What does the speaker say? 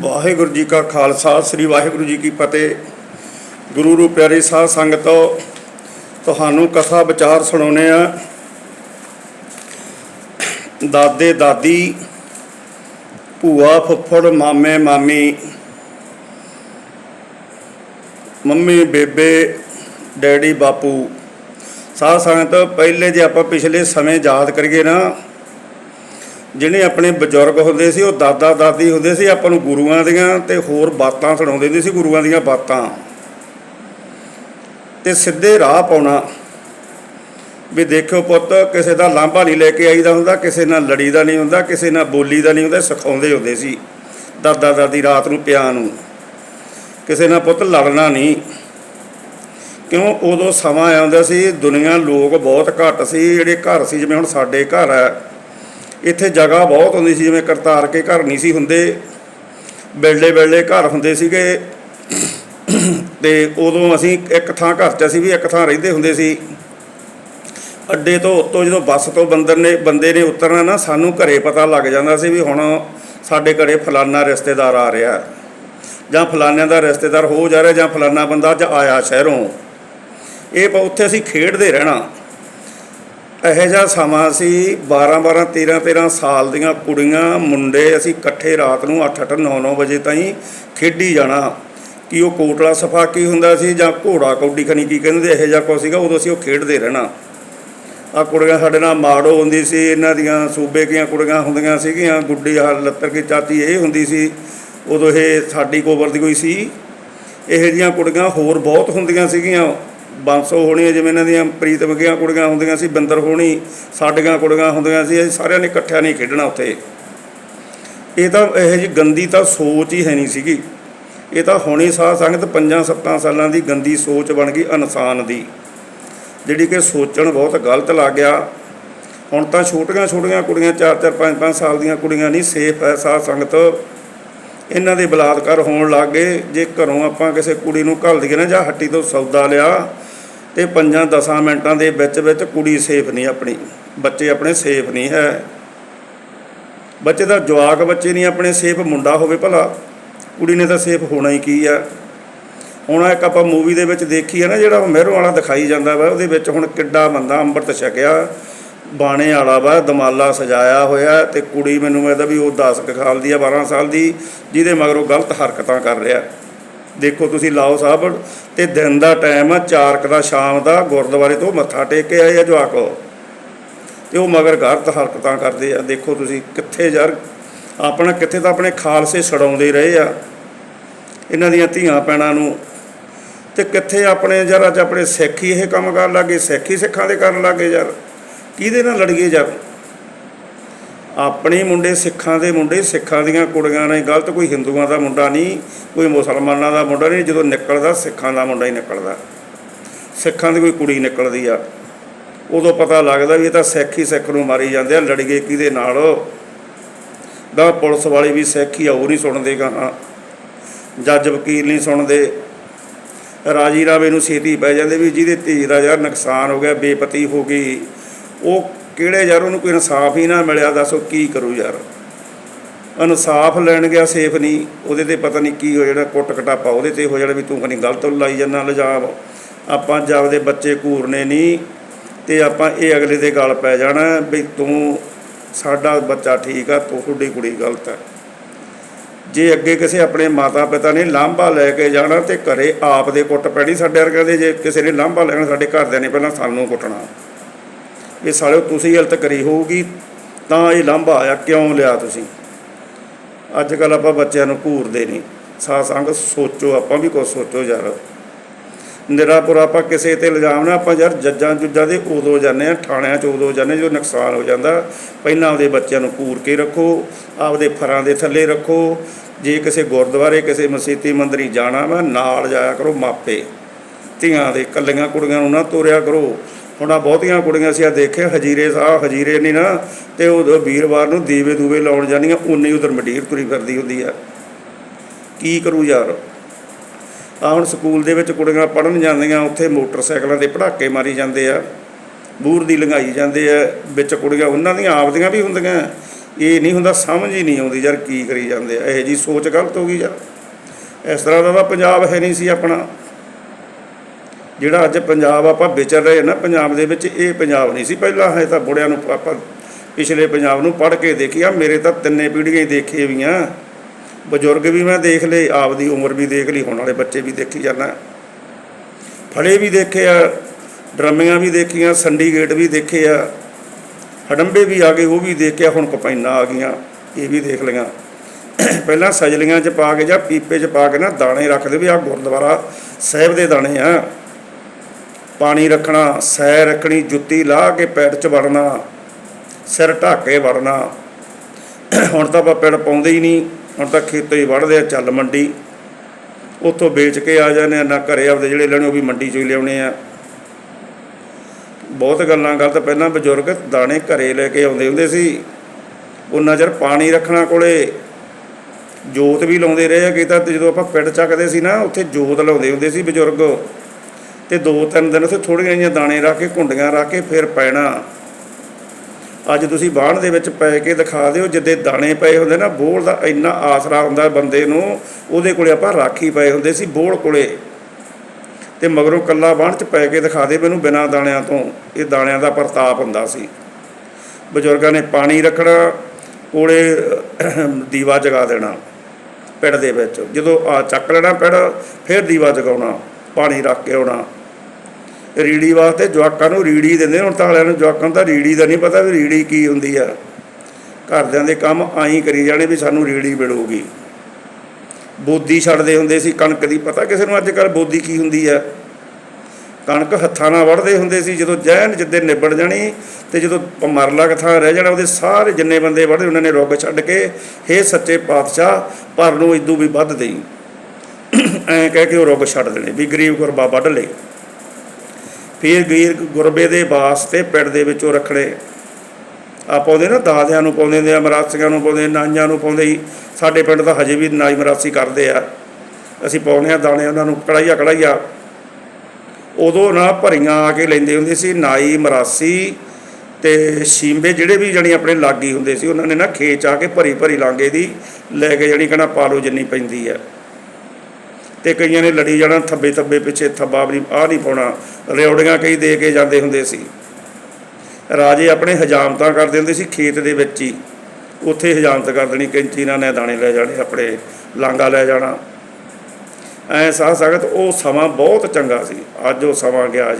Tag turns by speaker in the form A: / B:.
A: ਵਾਹਿਗੁਰੂ ਜੀ ਕਾ ਖਾਲਸਾ, ਸ੍ਰੀ ਵਾਹਿਗੁਰੂ ਜੀ ਕੀ ਫਤਿਹ। ਗੁਰੂ ਰੂ ਪਿਆਰੀ ਸਾਧ ਸੰਗਤੋ, ਤੁਹਾਨੂੰ ਕਥਾ ਵਿਚਾਰ ਸੁਣਾਉਨੇ ਆ ਦਾਦੇ, ਦਾਦੀ, ਭੂਆ, ਫੁੱਫੜ, ਮਾਮੇ, ਮਾਮੀ, ਮੰਮੀ, ਬੇਬੇ, ਡੈਡੀ, ਬਾਪੂ ਸਾਧ ਸੰਗਤ, ਪਹਿਲੇ ਜੇ ਆਪਾਂ ਪਿਛਲੇ ਸਮੇਂ ਯਾਦ ਕਰੀਏ ਨਾ, ਜਿਹੜੇ ਆਪਣੇ ਬਜ਼ੁਰਗ ਹੁੰਦੇ ਸੀ, ਉਹ ਦਾਦਾ ਦਾਦੀ ਹੁੰਦੇ ਸੀ, ਆਪਾਂ ਨੂੰ ਗੁਰੂਆਂ ਦੀਆਂ ਤੇ ਹੋਰ ਬਾਤਾਂ ਸੁਣਾਉਂਦੇ ਹੁੰਦੇ ਸੀ, ਗੁਰੂਆਂ ਦੀਆਂ ਬਾਤਾਂ। ਤੇ ਸਿੱਧੇ ਰਾਹ ਪਾਉਣਾ, ਵੀ ਦੇਖਿਓ ਪੁੱਤ, ਕਿਸੇ ਦਾ ਲਾਂਭਾ ਨਹੀਂ ਲੈ ਕੇ ਆਈਦਾ ਹੁੰਦਾ, ਕਿਸੇ ਨਾਲ ਲੜੀਦਾ ਨਹੀਂ ਹੁੰਦਾ, ਕਿਸੇ ਨਾਲ ਬੋਲੀਦਾ ਨਹੀਂ ਹੁੰਦਾ, ਸਿਖਾਉਂਦੇ ਹੁੰਦੇ ਸੀ, ਦਾਦਾ ਦਾਦੀ ਰਾਤ ਨੂੰ ਪਿਆ ਨੂੰ। ਕਿਸੇ ਨਾਲ ਪੁੱਤ ਲੜਨਾ ਨਹੀਂ। ਕਿਉਂ ਉਦੋਂ ਸਮਾਂ ਆਉਂਦਾ ਸੀ, ਦੁਨੀਆ ਲੋਕ ਬਹੁਤ ਘੱਟ ਸੀ, ਜਿਹੜੇ ਘਰ ਸੀ, ਜਿਵੇਂ ਹੁਣ ਸਾਡੇ ਘਰ ਹੈ, ਇੱਥੇ ਜਗ੍ਹਾ ਬਹੁਤ ਹੁੰਦੀ ਸੀ, ਜਿਵੇਂ ਕਰਤਾਰ ਕੇ ਘਰ ਨਹੀਂ ਸੀ ਹੁੰਦੇ ਬਿਲਡੇ ਬਿਲਡੇ ਘਰ ਹੁੰਦੇ ਸੀਗੇ, ਤੇ ਉਦੋਂ ਅਸੀਂ ਇੱਕ ਥਾਂ ਘਰ 'ਚ ਅਸੀਂ ਵੀ ਇੱਕ ਥਾਂ ਰਹਿੰਦੇ ਹੁੰਦੇ ਸੀ। ਅੱਡੇ ਤੋਂ ਉੱਤੋਂ ਜਦੋਂ ਬੱਸ ਤੋਂ ਬੰਦਰ ਨੇ, ਬੰਦੇ ਨੇ ਉਤਰਨਾ ਨਾ, ਸਾਨੂੰ ਘਰੇ ਪਤਾ ਲੱਗ ਜਾਂਦਾ ਸੀ ਵੀ ਹੁਣ ਸਾਡੇ ਘਰੇ ਫਲਾਨਾ ਰਿਸ਼ਤੇਦਾਰ ਆ ਰਿਹਾ। ਜਾਂ ਫਲਾਨਿਆਂ ਦਾ ਰਿਸ਼ਤੇਦਾਰ ਹੋ ਜਾ ਰਿਹਾ, ਜਾਂ ਫਲਾਨਾ ਬੰਦਾ ਅੱਜ ਆਇਆ ਸ਼ਹਿਰੋਂ। ਇਹ ਉੱਥੇ ਅਸੀਂ ਖੇਡਦੇ ਰਹਿਣਾ। ਇਹੋ ਜਿਹਾ ਸਮਾਂ ਸੀ 12 12 13 13 ਸਾਲ ਦੀਆਂ ਕੁੜੀਆਂ, ਮੁੰਡੇ, ਅਸੀਂ ਇਕੱਠੇ ਰਾਤ ਨੂੰ 8 8 9 9 ਵਜੇ ਤਾਈਂ ਖੇਡੀ ਜਾਣਾ। ਕਿ ਉਹ ਕੋਟਲਾ ਸਫਾ ਕੀ ਹੁੰਦਾ ਸੀ ਜਾਂ ਘੋੜਾ ਕੌਡੀ ਖਣੀ ਕੀ ਕਹਿੰਦੇ, ਇਹੋ ਜਿਹਾ ਕੁਛ ਸੀਗਾ, ਉਦੋਂ ਅਸੀਂ ਉਹ ਖੇਡਦੇ ਰਹਿਣਾ। ਆ ਕੁੜੀਆਂ ਸਾਡੇ ਨਾਲ ਮਾੜੋ ਹੁੰਦੀ ਸੀ, ਇਹਨਾਂ ਦੀਆਂ ਸੂਬੇ ਦੀਆਂ ਕੁੜੀਆਂ ਹੁੰਦੀਆਂ ਸੀਗੀਆਂ, ਗੁੱਡੀ ਆ ਲੱਤਰ ਕੀ ਚਾਚੀ ਇਹ ਹੁੰਦੀ ਸੀ। ਉਦੋਂ ਇਹ ਸਾਡੀ ਕੋਬਰ ਦੀ ਕੋਈ ਸੀ। ਇਹੋ ਜਿਹੀਆਂ ਕੁੜੀਆਂ ਹੋਰ ਬਹੁਤ ਹੁੰਦੀਆਂ ਸੀਗੀਆਂ। ਬਾਂਸੋ ਹੋਣੀ ਜਿਵੇਂ ਇਹਨਾਂ ਦੀਆਂ ਪ੍ਰੀਤਮ ਦੀਆਂ ਕੁੜੀਆਂ ਹੁੰਦੀਆਂ ਸੀ, ਬਿੰਦਰ ਹੋਣੀ, ਸਾਡੀਆਂ ਕੁੜੀਆਂ ਹੁੰਦੀਆਂ ਸੀ, ਅਸੀਂ ਸਾਰਿਆਂ ਨੇ ਇਕੱਠਿਆਂ ਨਹੀਂ ਖੇਡਣਾ ਉੱਥੇ। ਇਹ ਤਾਂ ਇਹੋ ਜਿਹੀ ਗੰਦੀ ਤਾਂ ਸੋਚ ਹੀ ਹੈ ਨਹੀਂ ਸੀਗੀ। ਇਹ ਤਾਂ ਹੁਣੀ ਸਾਧ ਸੰਗਤ ਪੰਜਾਂ ਸੱਤਾਂ ਸਾਲਾਂ ਦੀ ਗੰਦੀ ਸੋਚ ਬਣ ਗਈ ਇਨਸਾਨ ਦੀ, ਜਿਹੜੀ ਕਿ ਸੋਚਣ ਬਹੁਤ ਗਲਤ ਲੱਗ ਗਿਆ। ਹੁਣ ਤਾਂ ਛੋਟੀਆਂ ਛੋਟੀਆਂ ਕੁੜੀਆਂ 4 4 5 5 ਸਾਲ ਦੀਆਂ ਕੁੜੀਆਂ ਨਹੀਂ, ਸੇਫ ਹੈ ਸਾਧ ਸੰਗਤ। ਇਹਨਾਂ ਦੇ ਬਲਾਤਕਾਰ ਹੋਣ ਲੱਗ ਗਏ। ਜੇ ਘਰੋਂ ਆਪਾਂ ਕਿਸੇ ਕੁੜੀ ਨੂੰ ਘੱਲ ਦਈਏ ਨਾ ਜਾਂ ਹੱਟੀ ਤੋਂ ਸੌਦਾ ਲਿਆ ਤੇ ਪੰਜਾਂ 10 ਮਿੰਟਾਂ ਦੇ ਵਿੱਚ ਵਿੱਚ ਕੁੜੀ ਸੇਫ ਨਹੀਂ ਆਪਣੀ, ਬੱਚੇ ਆਪਣੇ ਸੇਫ ਨਹੀਂ ਹੈ। ਬੱਚੇ ਦਾ ਜਵਾਕ ਬੱਚੇ ਨਹੀਂ ਆਪਣੇ ਸੇਫ, ਮੁੰਡਾ ਹੋਵੇ ਭਲਾ, ਕੁੜੀ ਨੇ ਤਾਂ ਸੇਫ ਹੋਣਾ ਹੀ ਕੀ ਆ। ਹੁਣ ਇੱਕ ਆਪਾਂ ਮੂਵੀ ਦੇ ਵਿੱਚ ਦੇਖੀ ਹੈ ਨਾ, ਜਿਹੜਾ ਮਹਿਰੋਂ ਵਾਲਾ ਦਿਖਾਈ ਜਾਂਦਾ ਵਾ, ਉਹਦੇ ਵਿੱਚ ਹੁਣ ਕਿੱਡਾ ਬੰਦਾ ਅੰਮ੍ਰਿਤ ਛਕਿਆ, ਬਾਣੇ ਵਾਲਾ ਵਾ, ਦਮਾਲਾ ਸਜਾਇਆ ਹੋਇਆ ਤੇ ਕੁੜੀ ਮੈਨੂੰ ਲੱਗਦਾ ਵੀ ਉਹ 10 ਕੁ ਸਾਲ ਦੀ ਆ 12 ਸਾਲ ਦੀ, ਜਿਹਦੇ ਮਗਰੋਂ ਗਲਤ ਹਰਕਤਾਂ ਕਰ ਰਿਹਾ। ਦੇਖੋ ਤੁਸੀਂ ਲਾਓ ਸਾਹਿਬ, ਤੇ ਦਿਨ ਦਾ ਟਾਈਮ ਆ 4 ਦਾ ਸ਼ਾਮ ਦਾ, ਗੁਰਦੁਆਰੇ ਤੋਂ ਮੱਥਾ ਟੇਕ ਕੇ ਆਏ ਆ ਜਵਾਕ। ਤੇ ਉਹ ਮਗਰ ਗਲਤ ਹਰਕਤਾਂ ਕਰਦੇ ਆ। ਦੇਖੋ ਤੁਸੀਂ ਕਿੱਥੇ ਯਾਰ, ਆਪਣਾ ਕਿੱਥੇ ਤਾਂ ਆਪਣੇ ਖਾਲਸੇ ਛਡਾਉਂਦੇ ਰਹੇ ਆ। ਇਹਨਾਂ ਦੀਆਂ ਧੀਆਂ ਪੈਣਾ ਨੂੰ। ਤੇ ਕਿੱਥੇ ਆਪਣੇ ਯਾਰ ਅੱਜ ਆਪਣੇ ਸਿੱਖ ਹੀ ਇਹ ਕੰਮ ਕਰਨ ਲੱਗੇ ਸਿੱਖ ਹੀ ਸਿੱਖਾਂ ਦੇ ਕਰਨ ਲੱਗੇ ਯਾਰ। ਕਿਹਦੇ ਨਾਲ ਲੜੀਏ ਯਾਰ? ਆਪਣੇ ਮੁੰਡੇ ਸਿੱਖਾਂ ਦੇ ਮੁੰਡੇ, ਸਿੱਖਾਂ ਦੀਆਂ ਕੁੜੀਆਂ ਨੇ, ਗਲਤ ਕੋਈ ਹਿੰਦੂਆਂ ਦਾ ਮੁੰਡਾ ਨਹੀਂ, ਕੋਈ ਮੁਸਲਮਾਨਾਂ ਦਾ ਮੁੰਡਾ ਨਹੀਂ, ਜਦੋਂ ਨਿਕਲਦਾ ਸਿੱਖਾਂ ਦਾ ਮੁੰਡਾ ਹੀ ਨਿਕਲਦਾ। ਸਿੱਖਾਂ ਦੀ ਕੋਈ ਕੁੜੀ ਨਿਕਲਦੀ ਆ। ਉਦੋਂ ਪਤਾ ਲੱਗਦਾ ਵੀ ਇਹ ਤਾਂ ਸਿੱਖ ਹੀ ਸਿੱਖ ਨੂੰ ਮਾਰੀ ਜਾਂਦੇ ਆ, ਲੜੀਏ ਕਿਹਦੇ ਨਾਲ? ਦਾ ਪੁਲਿਸ ਵਾਲੇ ਵੀ ਸਿੱਖ ਹੀ ਆ, ਉਹ ਨਹੀਂ ਸੁਣਦੇ ਗਾ ਜੱਜ ਵਕੀਲ ਨਹੀਂ ਸੁਣਦੇ। ਰਾਜੀ ਰਾਵੇ ਨੂੰ ਛੇਤੀ ਪੈ ਜਾਂਦੇ ਵੀ ਜਿਹਦੇ ਧੀ ਦਾ ਯਾਰ ਨੁਕਸਾਨ ਹੋ ਗਿਆ, ਬੇਪਤੀ ਹੋ ਗਈ। ਉਹ ਕਿਹੜੇ ਯਾਰ ਉਹਨੂੰ ਕੋਈ ਇਨਸਾਫ ਹੀ ਨਾ ਮਿਲਿਆ, ਦੱਸੋ ਕੀ ਕਰੂ ਯਾਰ। ਇਨਸਾਫ ਲੈਣ ਗਿਆ ਸੇਫ ਨਹੀਂ, ਉਹਦੇ ਤੇ ਪਤਾ ਨਹੀਂ ਕੀ ਹੋ ਜਾਣਾ ਕੁੱਟ ਕਟਾਪਾ ਉਹਦੇ ਤੇ ਹੋ ਜਾਣਾ ਵੀ ਤੂੰ ਕਨੀ ਗਲਤ ਲਾਈ ਜਾਂਦਾ, ਲਜਾਬ। ਆਪਾਂ ਜਾਪਦੇ ਬੱਚੇ ਘੂਰਨੇ ਨਹੀਂ, ਤੇ ਆਪਾਂ ਇਹ ਅਗਲੇ ਦੇ ਗਲ ਪੈ ਜਾਣਾ ਵੀ ਤੂੰ, ਸਾਡਾ ਬੱਚਾ ਠੀਕ ਆ, ਤੂੰ ਤੁਹਾਡੀ ਕੁੜੀ ਗਲਤ ਆ। ਜੇ ਅੱਗੇ ਕਿਸੇ ਆਪਣੇ ਮਾਤਾ ਪਿਤਾ ਨੇ ਲਾਂਭਾ ਲੈ ਕੇ ਜਾਣਾ ਤੇ ਘਰੇ ਆਪ ਦੇ ਕੁੱਟ ਪੈਣੀ ਸਾਡੇ ਵਰਗਿਆਂ ਦੇ, ਜੇ ਕਿਸੇ ਨੇ ਲਾਂਭਾ ਲੈਣਾ ਸਾਡੇ ਘਰਦਿਆਂ ਨੇ ਪਹਿਲਾਂ ਸਾਨੂੰ ਕੁੱਟਣਾ। ਇਹ ਸਾਲਿਓ ਤੁਸੀਂ ਗਲਤ ਕਰੀ ਹੋਊਗੀ, ਤਾਂ ਇਹ ਲਾਂਭਾ ਆਇਆ, ਕਿਉਂ ਲਿਆ ਤੁਸੀਂ? ਅੱਜ ਕੱਲ ਆਪਾਂ ਬੱਚਿਆਂ ਨੂੰ ਘੂਰਦੇ ਨਹੀਂ। ਸਾਧ ਸੰਗ ਸੋਚੋ, ਆਪਾਂ ਵੀ ਕੁਝ ਸੋਚੋ ਯਾਰ। ਨਿਰਾਪੁਰ ਆਪਾਂ ਕਿਸੇ ਤੇ ਇਲਜ਼ਾਮ ਨਾ, ਆਪਾਂ ਯਾਰ ਜੱਜਾਂ ਜੁੱਜਾਂ ਦੇ ਉਦੋਂ ਜਾਂਦੇ ਆ ਥਾਣਿਆਂ 'ਚ ਉਦੋਂ ਜਾਂਦੇ ਜਦੋਂ ਨੁਕਸਾਨ ਹੋ ਜਾਂਦਾ, ਪਹਿਲਾਂ ਆਪਦੇ ਬੱਚਿਆਂ ਨੂੰ ਘੂਰ ਕੇ ਰੱਖੋ, ਆਪਦੇ ਫਰਾਂ ਦੇ ਥੱਲੇ ਰੱਖੋ। ਜੇ ਕਿਸੇ ਗੁਰਦੁਆਰੇ, ਕਿਸੇ ਮਸੀਤੀ ਮੰਦਰੀ ਜਾਣਾ ਵਾ, ਨਾਲ ਜਾਇਆ ਕਰੋ ਮਾਪੇ। ਧੀਆਂ ਦੇ ਕੱਲੀਆਂ ਕੁੜੀਆਂ ਨੂੰ ਨਾ ਤੋਰਿਆ ਕਰੋ। ਹੁਣ ਆ ਬਹੁਤੀਆਂ ਕੁੜੀਆਂ ਸੀ ਆ ਦੇਖੇ, ਹਜੀਰੇ ਸਾਹਿਬ ਹਜੀਰੇ ਨਹੀਂ ਨਾ, ਤੇ ਉਹ ਵੀਰਵਾਰ ਨੂੰ ਦੀਵੇ ਦੂਵੇ ਲਾਉਣ ਜਾਂਦੀਆਂ ਉਨੀ ਉਧਰ ਮਟੀਰ ਤੁਰੀ ਫਿਰਦੀ ਹੁੰਦੀ ਆ। ਕੀ ਕਰੂ ਯਾਰ? ਆ ਹੁਣ ਸਕੂਲ ਦੇ ਵਿੱਚ ਕੁੜੀਆਂ ਪੜਨ ਜਾਂਦੀਆਂ, ਉੱਥੇ ਮੋਟਰਸਾਈਕਲਾਂ 'ਤੇ ਪੜਾਕੇ ਮਾਰੀ ਜਾਂਦੇ ਆ, ਬੂਰ ਦੀ ਲੰਘਾਈ ਜਾਂਦੇ ਆ, ਵਿੱਚ ਕੁੜੀਆਂ, ਉਹਨਾਂ ਦੀਆਂ ਆਪਦੀਆਂ ਵੀ ਹੁੰਦੀਆਂ। ਇਹ ਨਹੀਂ ਹੁੰਦਾ, ਸਮਝ ਹੀ ਨਹੀਂ ਆਉਂਦੀ ਯਾਰ ਕੀ ਕਰੀ ਜਾਂਦੇ ਆ, ਇਹ ਜੀ ਸੋਚ ਗਲਤ ਹੋ ਗਈ ਯਾਰ। ਇਸ ਤਰ੍ਹਾਂ ਦਾ ਤਾਂ ਪੰਜਾਬ ਹੈ ਨਹੀਂ ਸੀ ਆਪਣਾ। ਜਿਹੜਾ ਅੱਜ ਪੰਜਾਬ ਆਪਾਂ ਵਿਚਰ ਰਹੇ ਨਾ, ਪੰਜਾਬ ਦੇ ਵਿੱਚ ਇਹ ਪੰਜਾਬ ਨਹੀਂ ਸੀ ਪਹਿਲਾਂ ਹੈ ਤਾਂ ਬੁੜਿਆਂ ਨੂੰ ਆਪਾਂ ਪਿਛਲੇ ਪੰਜਾਬ ਨੂੰ ਪੜ੍ਹ ਕੇ ਦੇਖਿਆ, ਮੇਰੇ ਤਾਂ ਤਿੰਨੇ ਪੀੜ੍ਹੀਆਂ ਹੀ ਦੇਖੇ ਵੀ ਆ ਬਜ਼ੁਰਗ ਵੀ ਮੈਂ ਦੇਖ ਲਏ ਆਪ ਦੀ ਉਮਰ ਵੀ ਦੇਖ ਲਈ, ਹੁਣ ਵਾਲੇ ਬੱਚੇ ਵੀ ਦੇਖੀ ਜਾਂਦਾ। ਫੜੇ ਵੀ ਦੇਖੇ ਆ, ਡਰਮੀਆਂ ਵੀ ਦੇਖੀਆਂ ਸੰਡੀ ਗੇਟ ਵੀ ਦੇਖੇ ਆ ਹਡੰਬੇ ਵੀ ਆ ਗਏ, ਉਹ ਵੀ ਦੇਖਿਆ, ਹੁਣ ਕਪੈਨਾ ਆ ਗਈਆਂ, ਇਹ ਵੀ ਦੇਖ ਲਈਆਂ। ਪਹਿਲਾਂ ਸਜਲੀਆਂ 'ਚ ਪਾ ਕੇ ਜਾਂ ਪੀਪੇ 'ਚ ਪਾ ਕੇ ਨਾ ਦਾਣੇ ਰੱਖਦੇ ਵੀ ਆ ਗੁਰਦੁਆਰਾ ਸਾਹਿਬ ਦੇ ਦਾਣੇ ਆ। ਪਾਣੀ ਰੱਖਣਾ ਸੈ ਰੱਖਣੀ, ਜੁੱਤੀ ਲਾਹ ਕੇ ਪੈਰ 'ਚ ਵੜਨਾ, ਸਿਰ ਢੱਕ ਕੇ ਵੜਨਾ। ਹੁਣ ਤਾਂ ਆਪਾਂ ਪੈੜ ਪਾਉਂਦੇ ਹੀ ਨਹੀਂ, ਹੁਣ ਤਾਂ ਖੇਤੋਂ ਹੀ ਵੜਦੇ ਆ, ਚੱਲ ਮੰਡੀ। ਉੱਥੋਂ ਵੇਚ ਕੇ ਆ ਜਾਂਦੇ ਆ, ਨਾ ਘਰੇ ਆਪਦੇ ਜਿਹੜੇ ਲੈਣੇ, ਉਹ ਵੀ ਮੰਡੀ ਚੋਂ ਹੀ ਲਿਆਉਣੇ ਆ। ਬਹੁਤ ਗੱਲਾਂ ਗਲਤ ਪਹਿਲਾਂ ਬਜ਼ੁਰਗ ਦਾਣੇ ਘਰੇ ਲੈ ਕੇ ਆਉਂਦੇ ਹੁੰਦੇ ਸੀ। ਉਹਨਾਂ ਚਿਰ ਪਾਣੀ ਰੱਖਣਾ ਕੋਲੇ, ਜੋਤ ਵੀ ਲਾਉਂਦੇ ਰਹੇ ਆ, ਕਿ ਤਾਂ ਜਦੋਂ ਆਪਾਂ ਪਿੰਡ ਚੱਕਦੇ ਸੀ ਨਾ, ਉੱਥੇ ਜੋਤ ਲਾਉਂਦੇ ਹੁੰਦੇ ਸੀ ਬਜ਼ੁਰਗ। ਤੇ ਦੋ ਤਿੰਨ ਦਿਨ ਉੱਥੇ ਥੋੜੀਆਂ ਜਿਹੀਆਂ ਦਾਣੇ ਰੱਖ ਕੇ ਕੁੰਡੀਆਂ ਰੱਖ ਕੇ ਫਿਰ ਪੈਣਾ। ਅੱਜ ਤੁਸੀਂ ਬਾਣ ਦੇ ਵਿੱਚ ਪੈ ਕੇ ਦਿਖਾ ਦਿਓ, ਜਿੱਦੇ ਦਾਣੇ ਪਏ ਹੁੰਦੇ ਨਾ, ਬੋਲ ਦਾ ਇੰਨਾ ਆਸਰਾ ਹੁੰਦਾ ਬੰਦੇ ਨੂੰ, ਉਹਦੇ ਕੋਲੇ ਆਪਾਂ ਰਾਖੀ ਪਏ ਹੁੰਦੇ ਸੀ ਬੋਲ ਕੋਲੇ। ਤੇ ਮਗਰੋਂ ਕੱਲਾ ਬਾਣ ਚ ਪੈ ਕੇ ਦਿਖਾ ਦੇ ਮੈਨੂੰ ਬਿਨਾਂ ਦਾਣਿਆਂ ਤੋਂ, ਇਹ ਦਾਣਿਆਂ ਦਾ ਪ੍ਰਤਾਪ ਹੁੰਦਾ ਸੀ। ਬਜ਼ੁਰਗਾਂ ਨੇ ਪਾਣੀ ਰੱਖਣਾ, ਕੋਲੇ ਦੀਵਾ ਜਗਾ ਦੇਣਾ ਪਿੰਡ ਦੇ ਵਿੱਚ। ਜਦੋਂ ਆ ਚੱਕ ਲੈਣਾ ਪਿੰਡ ਫਿਰ ਦੀਵਾ ਜਗਾਉਣਾ, ਪਾਣੀ ਰੱਖ ਕੇ ਆਉਣਾ। ਰੀੜੀ ਵਾਸਤੇ ਜਵਾਕਾਂ ਨੂੰ ਰੀੜੀ ਦਿੰਦੇ ਹੁਣ ਤਾਂ ਵਾਲਿਆਂ ਨੂੰ ਜਵਾਕਾਂ ਨੂੰ ਤਾਂ ਰੀੜੀ ਦਾ ਨਹੀਂ ਪਤਾ ਵੀ ਰੀੜੀ ਕੀ ਹੁੰਦੀ ਆ। ਘਰਦਿਆਂ ਦੇ ਕੰਮ ਆਈ ਕਰੀ ਜਾਣੇ ਵੀ ਸਾਨੂੰ ਰੀੜੀ ਮਿਲੂਗੀ। ਬੋਦੀ ਛੱਡਦੇ ਹੁੰਦੇ ਸੀ, ਕਣਕ ਦੀ, ਪਤਾ ਕਿਸੇ ਨੂੰ ਅੱਜ ਕੱਲ ਬੋਦੀ ਕੀ ਹੁੰਦੀ ਆ? ਕਣਕ ਹੱਥਾਂ ਨਾਲ ਵੜਦੇ ਹੁੰਦੇ ਸੀ, ਜਦੋਂ ਜੈਨ ਜਿੱਦੇ ਨਿਬੜ ਜਾਣੀ ਤੇ ਜਦੋਂ ਮਰਲਾ ਕਥਾ ਰਹਿ ਜਾਣਾ, ਉਹਦੇ ਸਾਰੇ ਜਿੰਨੇ ਬੰਦੇ ਵੜਦੇ ਉਹਨਾਂ ਨੇ ਰੁੱਗ ਛੱਡ ਕੇ, ਹੇ ਸੱਚੇ ਪਾਤਸ਼ਾਹ, ਪਰ ਨੂੰ ਇਦੋਂ ਵੀ ਵੱਧ ਦੇਈ। ਐਂ ਕਹਿ ਕੇ ਉਹ ਰੁੱਗ ਛੱਡ ਦੇਣੇ, ਵੀ ਗਰੀਬ ਗੁਰਬਾ ਵੱਢ ਲੇ ਫਿਰ ਗਰੀਬ ਗੁਰਬੇ ਦੇ ਵਾਸਤੇ ਪਿੰਡ ਦੇ ਵਿੱਚੋਂ ਰੱਖਣੇ ਆ ਪਾਉਂਦੇ ਨਾ, ਦਾਦਿਆਂ ਨੂੰ ਪਾਉਂਦੇ ਨੇ ਮਰਾਸੀਆਂ ਨੂੰ ਪਾਉਂਦੇ, ਨਾਈਆਂ ਨੂੰ ਪਾਉਂਦੇ ਸਾਡੇ ਪਿੰਡ ਤਾਂ ਹਜੇ ਵੀ ਨਾਈ ਮਰਾਸੀ ਕਰਦੇ ਆ। ਅਸੀਂ ਪਾਉਂਦੇ ਆ ਦਾਣੇ, ਉਹਨਾਂ ਨੂੰ ਕੜਾਈਆ ਕੜਾਈਆ ਉਦੋਂ ਨਾ ਭਰੀਆਂ ਆ ਕੇ ਲੈਂਦੇ ਹੁੰਦੇ ਸੀ, ਨਾਈ, ਮਰਾਸੀ ਤੇ ਸ਼ੀਂਬੇ, ਜਿਹੜੇ ਵੀ ਜਣੀ ਆਪਣੇ ਲਾਗੀ ਹੁੰਦੇ ਸੀ, ਉਹਨਾਂ ਨੇ ਨਾ ਖੇਚ ਆ ਕੇ ਭਰੀ ਭਰੀ ਲਾਂਗੇ ਦੀ, ਲੈ ਕੇ ਜਣੀ ਕਹਣਾ ਪਾ ਲਓ ਜਿੰਨੀ ਪੈਂਦੀ ਆ। ਤੇ ਕਈਆਂ ਨੇ ਲੜੀ ਜਾਣਾ, ਥੱਬੇ ਥੱਬੇ ਪਿੱਛੇ ਥੱਬਾ ਵੀ ਆ ਨਹੀਂ ਪਾਉਣਾ। ਰਿਉੜੀਆਂ ਕਈ ਦੇ ਕੇ ਜਾਂਦੇ ਹੁੰਦੇ ਸੀ। ਰਾਜੇ ਆਪਣੇ ਹਜਾਮਤਾਂ ਕਰਦੇ ਹੁੰਦੇ ਸੀ ਖੇਤ ਦੇ ਵਿੱਚ ਹੀ। ਉੱਥੇ ਹਜਾਮਤ ਕਰ ਦੇਣੀ, ਕੈਂਚੀ ਨਾਲ ਨੇ ਦਾਣੇ ਲੈ ਜਾਣੇ, ਆਪਣੇ ਲਾਂਗਾ ਲੈ ਜਾਣਾ। ਐ ਸਾਹ ਸਗਤ ਉਹ ਸਮਾਂ ਬਹੁਤ ਚੰਗਾ ਸੀ। ਅੱਜ ਉਹ ਸਮਾਂ ਗਿਆ ਜਾ